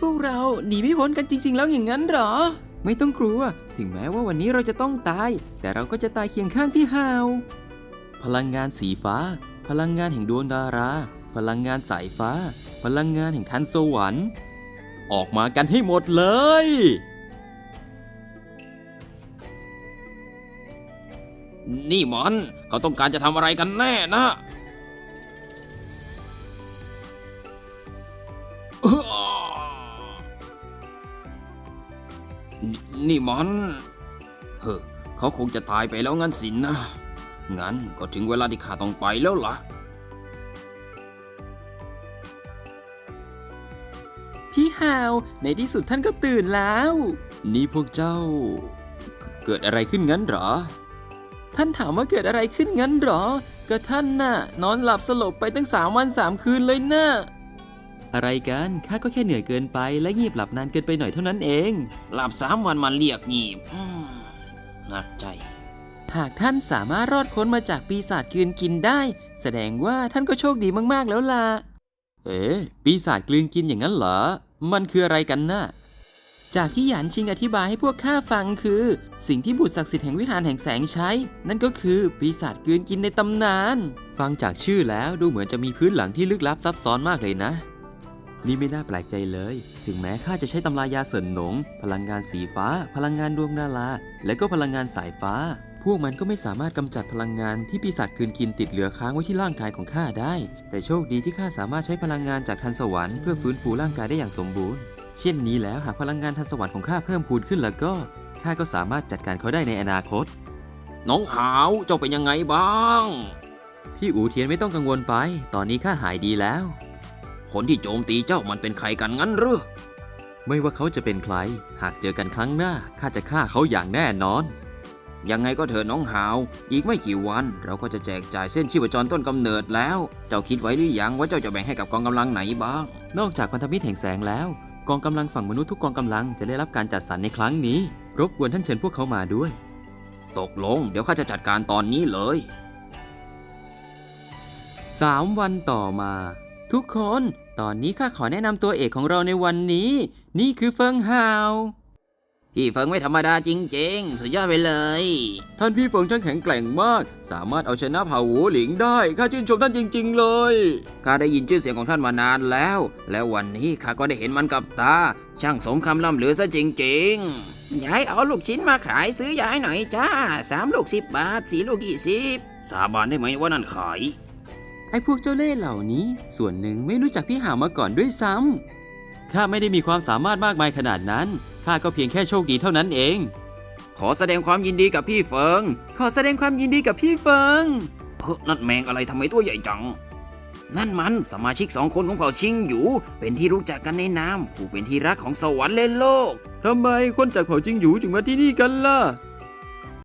พวกเราหนีไม่พ้นกันจริง ๆ แล้วอย่างนั้นเหรอ ไม่ต้องกลัว ถึงแม้ว่าวันนี้เราจะต้องตาย แต่เราก็จะตายเคียงข้างพี่ฮาว พลังงานสีฟ้า พลังงานแห่งดวงดารา พลังงานสายฟ้า พลังงานแห่งทันสวรรค์ ออกมากันให้หมดเลยนี่มันเขาต้องการจะทำอะไรกันแน่นะ นี่นี่มันเฮ้อเขาคงจะตายไปแล้วงั้นสินนะ งั้นก็ถึงเวลาที่ข้าต้องไปแล้วล่ะ พี่ฮาว ในที่สุดท่านก็ตื่นแล้ว นี่พวกเจ้า เกิดอะไรขึ้นงั้นเหรอ ท่านถามว่าเกิดอะไรขึ้นงั้นเหรอ ก็ท่านน่ะ นอนหลับสลบไปตั้งสามวันสามคืนเลยนะ่ะ อะไรกัน ข้าก็แค่เหนื่อยเกินไปและงีบหลับนานเกินไปหน่อยเท่านั้นเอง หลับสามวันมาเรียกงีบอืมหนักใจ หากท่านสามารถรอดพ้นมาจากปีศาจกลืนกินได้ แสดงว่าท่านก็โชคดีมากๆแล้วล่ะ เอ๊ะปีศาจกลืนกินอย่างนั้นเหรอ มันคืออะไรกันนะ่ะจากที่หยานชิงอธิบายให้พวกข้าฟังคือ สิ่งที่บุตรศักดิ์สิทธิ์แห่งวิหารแห่งแสงใช้ นั่นก็คือปีศาจกลืนกินในตำนาน ฟังจากชื่อแล้วดูเหมือนจะมีพื้นหลังที่ลึกลับซับซ้อนมากเลยนะ นี่ไม่น่าแปลกใจเลย ถึงแม้ข้าจะใช้ตำรายาเสินหนง พลังงานสีฟ้า พลังงานดวงดาราและก็พลังงานสายฟ้า พวกมันก็ไม่สามารถกำจัดพลังงานที่ปีศาจคืนกินติดเหลือค้างไว้ที่ร่างกายของข้าได้ แต่โชคดีที่ข้าสามารถใช้พลังงานจากทันสวรรค์เพื่อฟื้นฟูร่างกายได้อย่างสมบูรณ์ เช่นนี้แล้วหากพลังงานทันสวรรค์ของข้าเพิ่มพูนขึ้นแล้วก็ข้าก็สามารถจัดการเขาได้ในอนาคต น้องหาวเจ้าเป็นยังไงบ้าง พี่อูเทียนไม่ต้องกังวลไป ตอนนี้ข้าหายดีแล้ว คนที่โจมตีเจ้ามันเป็นใครกันงั้นหรือไม่ว่าเขาจะเป็นใคร หากเจอกันครั้งหน้าข้าจะฆ่าเขาอย่างแน่นอน ยังไงก็เถอะน้องหาว อีกไม่กี่วัน เราก็จะแจกจ่ายเส้นชีพจรต้นกำเนิดแล้ว เจ้าคิดไว้หรือยังว่าเจ้าจะแบ่งให้กับกองกำลังไหนบ้าง นอกจากพันธมิตรแห่งแสงแล้ว กองกำลังฝั่งมนุษย์ทุกกองกำลังจะได้รับการจัดสรรในครั้งนี้ รบกวนท่านเชิญพวกเขามาด้วย ตกลง เดี๋ยวข้าจะจัดการตอนนี้เลยสามวันต่อมา ทุกคนตอนนี้ข้าขอแนะนำตัวเอกของเราในวันนี้ นี่คือเฟิงฮาวพี่เฟิงไม่ธรรมดาจริงๆ สุดยอดไปเลย ท่านพี่เฟิงช่างแข็งแกร่งมาก สามารถเอาชนะเผ่าหูหลิงได้ข้าชื่นชมท่านจริง ๆ เลยข้าได้ยินชื่อเสียงของท่านมานานแล้ว แล้ววันนี้ข้าก็ได้เห็นมันกับตา ช่างสมคำล่ำลือซะจริงๆยายเอาลูกชิ้นมาขายซื้อยายหน่อยจ้าสามลูกสิบบาทสี่ลูกยี่สิบสาบานได้ไหมว่านั่นขายไอ้พวกเจ้าเล่ห์เหล่านี้ ส่วนหนึ่งไม่รู้จักพี่หาวมาก่อนด้วยซ้ำข้าไม่ได้มีความสามารถมากมายขนาดนั้นข้าก็เพียงแค่โชคดีเท่านั้นเอง ขอแสดงความยินดีกับพี่เฟิง ขอแสดงความยินดีกับพี่เฟิงเฮ้อนั่นแมงอะไรทำไมตัวใหญ่จัง นั่นมันสมาชิกสองคนของเผ่าชิงอยู่ เป็นที่รู้จักกันในนามผู้เป็นที่รักของสวรรค์และโลกทำไมคนจากเผ่าจิงหยูถึงมาที่นี่กันล่ะ